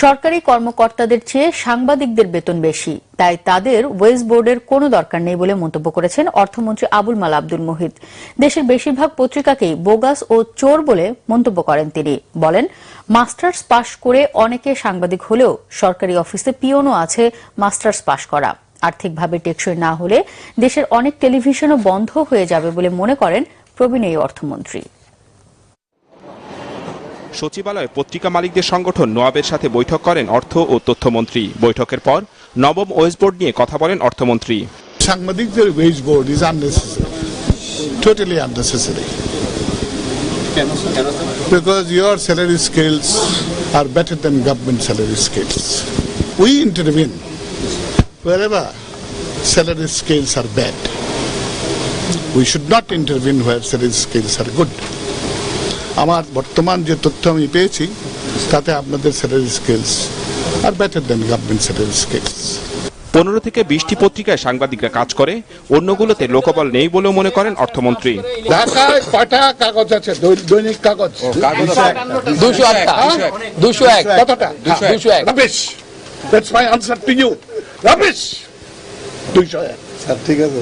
সরকারি কর্মকর্তাদের চেয়ে সাংবাদিকদের বেতন বেশি, তাই তাদের ওয়েজ বোর্ডের কোনো দরকার নেই বলে মন্তব্য করেছেন অর্থমন্ত্রী আবুল মাল আব্দুল মোহিত। দেশের বেশিরভাগ পত্রিকাকেই বোগাস ও চোর বলে মন্তব্য করেন তিনি। বলেন, মাস্টার্স পাশ করে অনেকে সাংবাদিক হলেও সরকারি অফিসে পিওনও আছে মাস্টার্স পাশ করা। আর্থিকভাবে টেকসই না হলে দেশের অনেক টেলিভিশনও বন্ধ হয়ে যাবে বলে মনে করেন প্রবীণ এই অর্থমন্ত্রী। সচিবালয়ে পত্রিকা মালিকদের সংগঠন নোয়াবের সাথে বৈঠক করেন অর্থ ও তথ্যমন্ত্রী। বৈঠকের পর নবম ওয়েজ বোর্ড নিয়ে কথা বলেন অর্থমন্ত্রী। সাংবাদিকদের wage is unnecessary totally unnecessary salary scales are better than government salary scales we intervene wherever salary scales are bad we should not intervene where salary scales are good আমার বর্তমান যে তথ্য আমি পেয়েছি তাতে আপনাদের salary scales are better than government salary scales পনেরো থেকে বিশটি পত্রিকায় সাংবাদিকরা কাজ করে অন্যগুলোতে লোকবল নেই বলেও মনে করেন অর্থমন্ত্রী। ঢাকায় কয়টা কাগজ আছে? দৈনিক কাগজ? দুশো একটা দুশো এক। কতটা? দুশো এক। Rubbish that's my answer to you rubbish দুইশো এক। স্যার ঠিক আছে।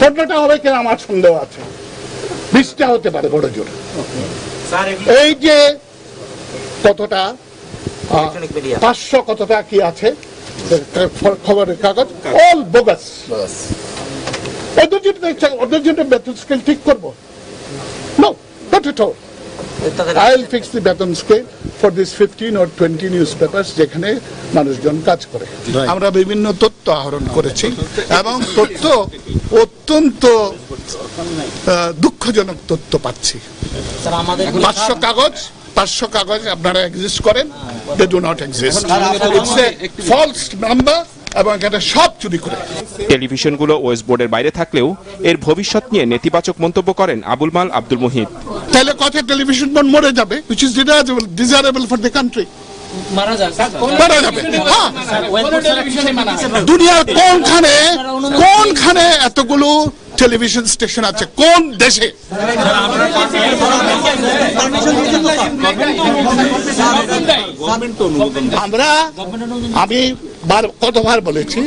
পনেরোটা হবে কিনা? আমার সন্দেহ আছে। বিশটা হতে পারে বড় জোর। এই যে কতটা পাঁচশো কতটা কি আছে? খবরের কাগজ? অল বোগাস ওদের জন্য ওদের জন্য বেতন স্কেল ঠিক করব? No not at all I'll fix the বেতন scale for this fifteen or twenty news যেখানে মানুষজন কাজ করে। আমরা বিভিন্ন তথ্য আহরণ করেছি এবং তথ্য অত্যন্ত দুঃখজনক তথ্য পাচ্ছি পাঁচশো কাগজ পাঁচশো কাগজ আপনারা এক্সিস্ট করেন they do not exist it's a false number এবং এটা সব চুরি করে টেলিভিশনগুলো ওয়েস বোর্ডের বাইরে থাকলেও এর ভবিষ্যৎ নিয়ে নেতিবাচক মন্তব্য করেন আবুল মাল আব্দুল মুহিত তাহলে কথা টেলিভিশন বোর্ড মরে যাবে which is desirable desirable for the country মারা যাবে হ্যাঁ দুনিয়ার কোনখানে কোনখানে এতগুলো টেলিভিশন স্টেশন আছে। কোন দেশে? আমরা, আমি কতবার বলেছি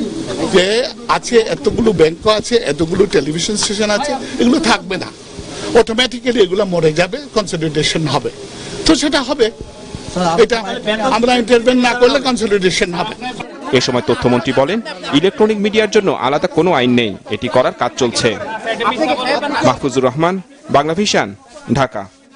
যে আছে এতগুলো ব্যাংক আছে, এতগুলো টেলিভিশন স্টেশন আছে, এগুলো থাকবে না। অটোমেটিক্যালি এগুলো মরে যাবে কনসলিডেশন হবে। তো সেটা হবে। এটা আমরা ইন্টারভেন না করলে কনসলিডেশন হবে। এ সময় তথ্যমন্ত্রী বলেন ইলেকট্রনিক মিডিয়ার জন্য আলাদা কোনো আইন নেই এটি করার কাজ চলছে। মাহফুজুর রহমান বাংলা ভিশন ঢাকা।